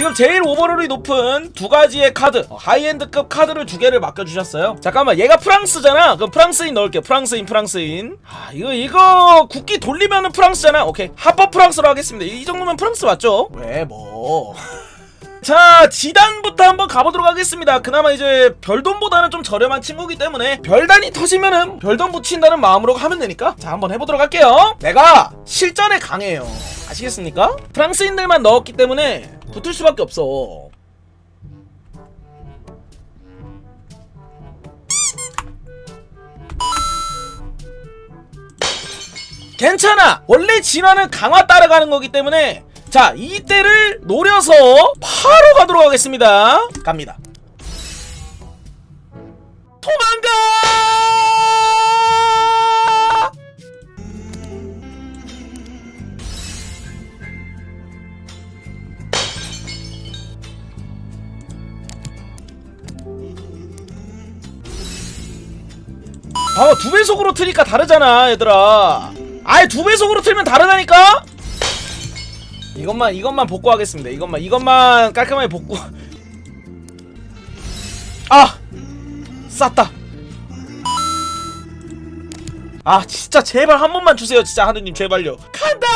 지금 제일 오버롤이 높은 두 가지의 카드 어, 하이엔드급 카드를 두 개를 맡겨주셨어요. 잠깐만 얘가 프랑스잖아. 그럼 프랑스인 넣을게요. 프랑스인 프랑스인. 아 이거 이거 국기 돌리면은 프랑스잖아. 오케이. 합법 프랑스로 하겠습니다. 이 정도면 프랑스 맞죠? 왜뭐. 자 지단부터 한번 가보도록 하겠습니다. 그나마 이제 별돈보다는 좀 저렴한 친구기 때문에 별단이 터지면은 별돈 붙인다는 마음으로 하면 되니까 자 한번 해보도록 할게요. 내가 실전에 강해요 아시겠습니까? 프랑스인들만 넣었기 때문에 붙을 수밖에 없어. 괜찮아. 원래 진화는 강화 따라가는 거기 때문에 자 이때를 노려서 바로 가도록 하겠습니다. 갑니다 봐봐 두 배속으로 트니까 다르잖아 얘들아. 아예 두 배속으로 틀면 다르다니까? 이것만 이것만 복구하겠습니다. 이것만 이것만 깔끔하게 복구. 아! 쌌다. 아 진짜 제발 한 번만 주세요 진짜 하느님 제발요. 간다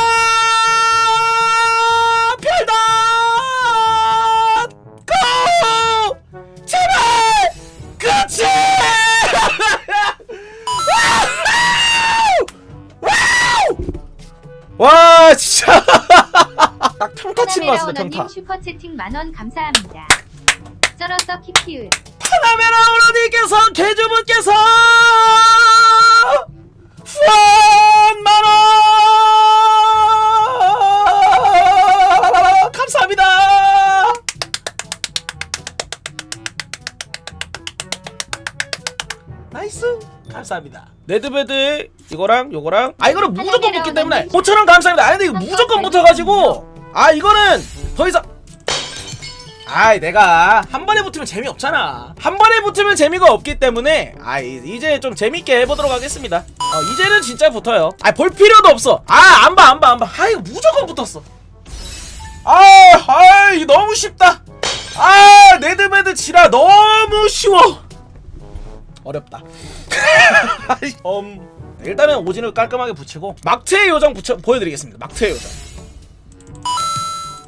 와 진짜. 딱 평타 같습니다 오너님 평타 슈퍼 채팅 만원 감사합니다. 쩔어서 키키을 파나메라 오너님께서 개주분께서 나이스. 감사합니다. 레드베드 이거랑 요거랑. 아 이거는 무조건 붙기 때문에 5천원 감사합니다. 아 근데 이거 무조건 붙어가지고. 아 이거는 더 이상. 아이 내가 한 번에 붙으면 재미없잖아. 한 번에 붙으면 재미가 없기 때문에. 아 이제 좀 재밌게 해보도록 하겠습니다. 어 이제는 진짜 붙어요. 아 볼 필요도 없어. 아 안 봐 안 봐 안봐. 아 이거 무조건 붙었어. 아, 아 이거 너무 쉽다. 아 네드메드 지라 너무 쉬워 어렵다. 음, 일단은 오진을 깔끔하게 붙이고 막트의 요정 붙여 보여드리겠습니다. 막트의 요정.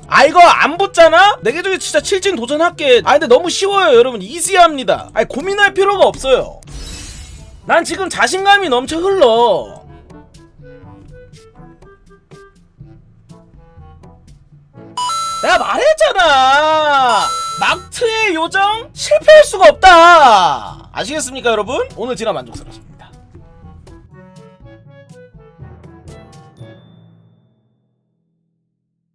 아 이거 안 붙잖아? 내게 중에 진짜 칠진 도전할게. 아 근데 너무 쉬워요 여러분. 이지합니다. 아니 고민할 필요가 없어요. 난 지금 자신감이 넘쳐 흘러. 내가 말했잖아. 막트의 요정 실패할 수가 없다 아시겠습니까 여러분? 오늘 진화 만족스럽습니다